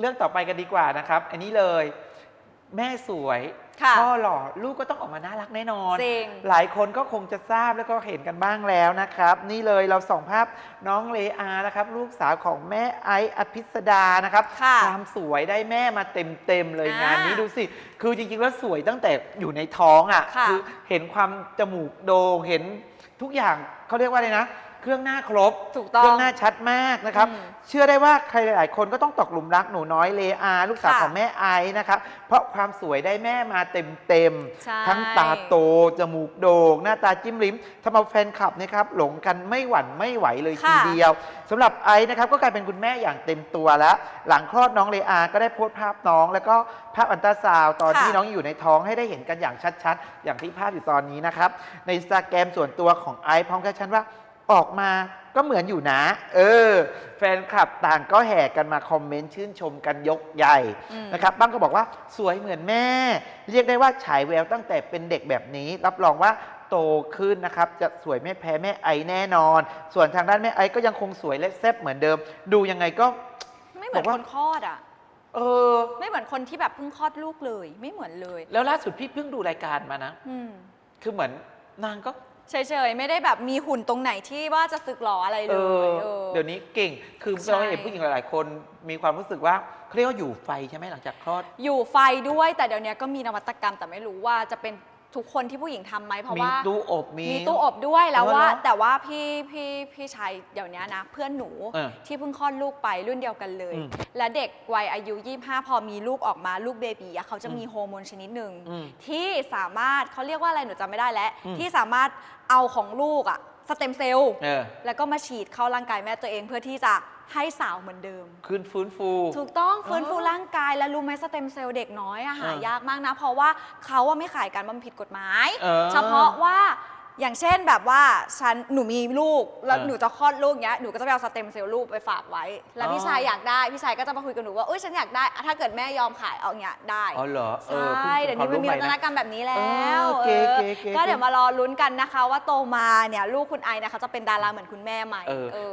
เรื่องต่อไปกันดีกว่านะครับ อันนี้เลย แม่สวยค่ะพ่อหล่อลูกก็ต้องออกมาน่ารักแน่นอน จริง หลายคนก็คงจะทราบแล้วก็เห็นกันบ้างแล้วนะครับ นี่เลยเราส่องภาพน้องเลอานะครับ ลูกสาวของแม่ไอซ์อภิสดานะครับค่ะความสวยได้แม่มาเต็มๆเลยอ่างงานนี้ดูสิ คือจริงๆแล้วสวยตั้งแต่อยู่ในท้องอะค่ะอเห็นความจมูกโด่งเห็นทุกอย่างเขาเรียกว่าอะไรนะ เครื่องหน้าครบ ถูกต้องเครื่องหน้าชัดมากนะครับ อืมเชื่อได้ว่าใครหลาย ๆ คนก็ต้องตกหลุมรักหนูน้อยเลอา ลูกสาวค่ะของแม่ไอซ์นะครับ เพราะความสวยได้แม่มาเต็ม ใช่ ๆ ทั้งตาโต จมูกโด่ง หน้าตาจิ้มลิ้มทำเอาแฟนคลับนะครับหลงกันไม่หวั่นไม่ไหวเลยทีค่ะเดียวสำหรับไอซ์นะครับก็กลายเป็นคุณแม่อย่างเต็มตัวแล้ว หลังคลอดน้องเลอา ก็ได้โพสต์ภาพน้อง แล้วก็ภาพอันตราซาวด์ตอนค่ะ ที่น้องอยู่ในท้องให้ได้เห็นกันอย่างชัด ๆ อย่างที่ภาพอยู่ตอนนี้นะครับ ในสตาแกรมส่วนตัวของไอซ์พร้อมแคปชั่นว่า ออกมาก็เหมือนอยู่นะ เออ แฟนคลับต่างก็แห่กันมาคอมเมนต์ชื่นชมกันยกใหญ่อืมนะครับบ้างก็บอกว่าสวยเหมือนแม่ เรียกได้ว่าฉายแววตั้งแต่เป็นเด็กแบบนี้ รับรองว่าโตขึ้นนะครับ จะสวยไม่แพ้แม่ไอแน่นอน ส่วนทางด้านแม่ไอก็ยังคงสวยและแซ่บเหมือนเดิม ดูยังไงก็ ไม่เหมือนบอกว่าคนคลอดอะเออ ไม่เหมือนคนที่แบบเพิ่งคลอดลูกเลย ไม่เหมือนเลย แล้วล่าสุดพี่เพิ่งดูรายการมานะอืมคือเหมือนนางก็ เฉยๆ ไม่ได้แบบมีหุ่นตรงไหนที่ว่าจะสึกหรออะไรเอเลอยเออ เดี๋ยวนี้เก่ง คือใช่ เราเห็นผู้หญิงหลาย ๆ คนมีความรู้สึกว่าเขาเรียกว่าอยู่ไฟใช่ไหมหลังจากคลอด อยู่ไฟด้วยแต่เดี๋ยวนี้ก็มีนวัตกรรมแต่ไม่รู้ว่าจะเป็น ทุกคนที่ผู้หญิงทำไหมเพราะมีว่าตู้อบมี มีตู้อบด้วยแล้วว่าเออเหรอแต่ว่าพี่พี่พี่ชายเดี๋ยวนี้นะ เพื่อนหนูเออที่เพิ่งคลอดลูกไปรุ่นเดียวกันเลย อืมและเด็กวัยอายุ 25 พอมีลูกออกมาลูกเบบีอะเขาจะมีฮอร์โมนชนิดหนึ่งอืมที่สามารถเขาเรียกว่าอะไรหนูจำไม่ได้แล้ว อืม ที่สามารถเอาของลูกอะสเต็มเซลล์ เออ แล้วก็มาฉีดเข้าร่างกายแม่ตัวเองเพื่อที่จะ ให้สาวเหมือนเดิม คืนฟื้นฟู ถูกต้องฟื้นฟูอ๋อร่างกายและรู้ไหมสเต็มเซลล์เด็กน้อยอะหาเออยากมากนะ เพราะว่าเขาว่าไม่ขายกันมันผิดกฎหมาย เออ เฉพาะว่าอย่างเช่นแบบว่าฉันหนูมีลูกแล้วเออหนูจะคลอดลูกเงี้ยหนูก็จะไปเอาสเต็มเซลล์ลูกไปฝากไว้ แล้วอ๋อพี่ชายอยากได้พี่ชายก็จะมาคุยกับหนูว่าเอ้ยฉันอยากได้อะถ้าเกิดแม่ยอมขายเอาเงี้ยได้ อ๋อเหรอใชเออพิ่่งเดี๋ยวนี้ความันมีรู้วัฒใหนนะกรรมแบบนี้แล้วเออเก๋เออเก๋เก๋ ก็เดี๋ยวมารอลุ้นกันนะคะ ว่าโตมาเนี่ยลูกคุณไอนะคะจะเป็นดาราเหมือนคุณแม่ไหมเออ เออ